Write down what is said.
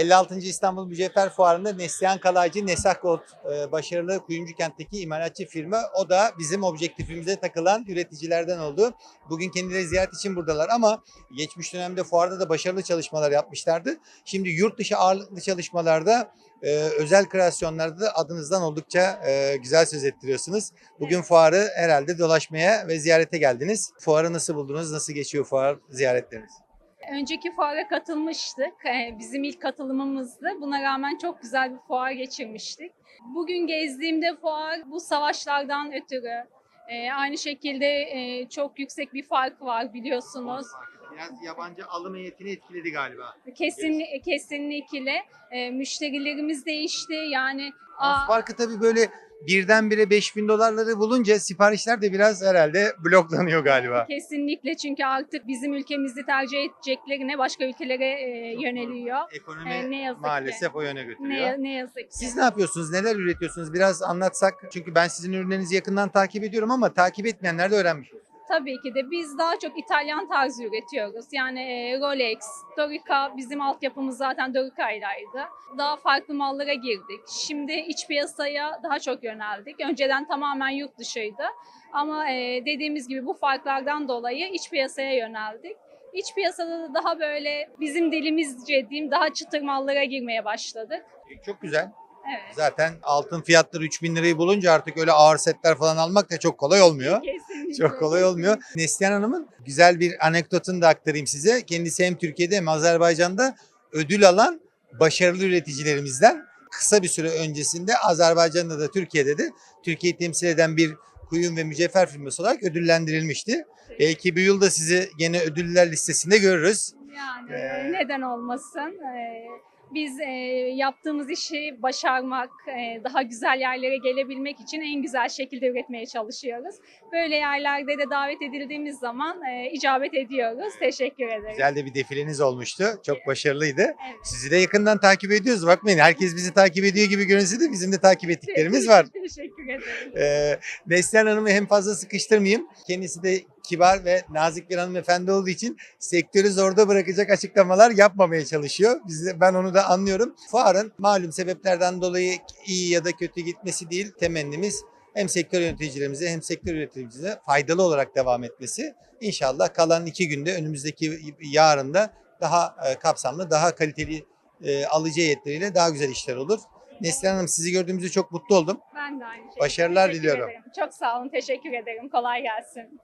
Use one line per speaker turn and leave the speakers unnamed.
56. İstanbul Mücevher Fuarı'nda Neslihan Kalaycı Nesah Gold e, başarılı Kuyumcu kentteki imalatçı firma. O da bizim objektifimize takılan üreticilerden oldu. Bugün kendileri ziyaret için buradalar ama geçmiş dönemde fuarda da başarılı çalışmalar yapmışlardı. Şimdi yurt dışı ağırlıklı çalışmalarda e, özel kreasyonlarda da adınızdan oldukça e, güzel söz ettiriyorsunuz. Bugün fuarı herhalde dolaşmaya ve ziyarete geldiniz. Fuarı nasıl buldunuz? Nasıl geçiyor fuar ziyaretleriniz?
Önceki fuara katılmıştık. Ee, Bizim ilk katılımımızdı. Buna rağmen çok güzel bir fuar geçirmiştik. Bugün gezdiğimde fuar bu savaşlardan ötürü e, aynı şekilde e, çok yüksek bir fark var biliyorsunuz.
Biraz yabancı alım heyetini etkiledi galiba.
Kesin, kesinlikle e, müşterilerimiz değişti. Yani aa,
Farkı tabii böyle birdenbire 5000 dolarları bulunca siparişler de biraz herhalde bloklanıyor galiba.
kesinlikle çünkü artık bizim ülkemizi tercih edeceklerine başka ülkelere e, yöneliyor.
Ekonomi
E, ne yazık ki.
maalesef o yöne götürüyor.
Ne, ne yazık ki.
Siz ne yapıyorsunuz? Neler üretiyorsunuz? Biraz anlatsak. Çünkü ben sizin ürünlerinizi yakından takip ediyorum ama takip etmeyenler de öğrenmiş olur.
Tabii ki de biz daha çok İtalyan tarzı üretiyoruz. Yani e, Rolex, Dorica bizim altyapımız zaten Dorica'ylaydı. Daha farklı mallara girdik. Şimdi iç piyasaya daha çok yöneldik. Önceden tamamen yurt dışıydı. Ama e, dediğimiz gibi bu farklardan dolayı iç piyasaya yöneldik. İç piyasada da daha böyle bizim dilimizce diyeyim daha çıtır mallara girmeye başladık.
E, Çok güzel.
Evet.
Zaten altın fiyatları 3000 lirayı bulunca artık öyle ağır setler falan almak da çok kolay olmuyor.
Kesinlikle.
Çok kolay olmuyor. Neslihan Hanım'ın güzel bir anekdotunu da aktarayım size. Kendisi hem Türkiye'de hem Azerbaycan'da ödül alan başarılı üreticilerimizden. Kısa bir süre öncesinde Azerbaycan'da da Türkiye'de de Türkiye'yi temsil eden bir kuyum ve mücevher firması olarak ödüllendirilmişti. Belki bu yıl da sizi gene ödüller listesinde görürüz.
Yani
Ee,
neden olmasın? Ee, biz e, yaptığımız işi başarmak, e, daha güzel yerlere gelebilmek için en güzel şekilde üretmeye çalışıyoruz. Böyle yerlerde de davet edildiğimiz zaman e, icabet ediyoruz. Teşekkür ederim.
Güzel de bir defileniz olmuştu. Çok başarılıydı.
Evet.
Sizi de yakından takip ediyoruz. Bakmayın herkes bizi takip ediyor gibi görünse de bizim de takip ettiklerimiz var.
Teşekkür ederim.
Ee, Neslihan Hanım'ı hem fazla sıkıştırmayayım. Kendisi de kibar ve nazik bir hanımefendi olduğu için sektörü zorda bırakacak açıklamalar yapmamaya çalışıyor. Biz ben onu da anlıyorum. Fuarın malum sebeplerden dolayı iyi ya da kötü gitmesi değil. Temennimiz hem sektör yöneticilerimize hem sektör üreticilerimize faydalı olarak devam etmesi. İnşallah kalan iki günde önümüzdeki yarında daha e, kapsamlı, daha kaliteli e, alıcı heyetleriyle daha güzel işler olur. Neslihan Hanım sizi gördüğümüzde çok mutlu oldum.
Ben de aynı şekilde.
Başarılar
Teşekkür
diliyorum.
ederim. Çok sağ olun. Teşekkür ederim. Kolay gelsin.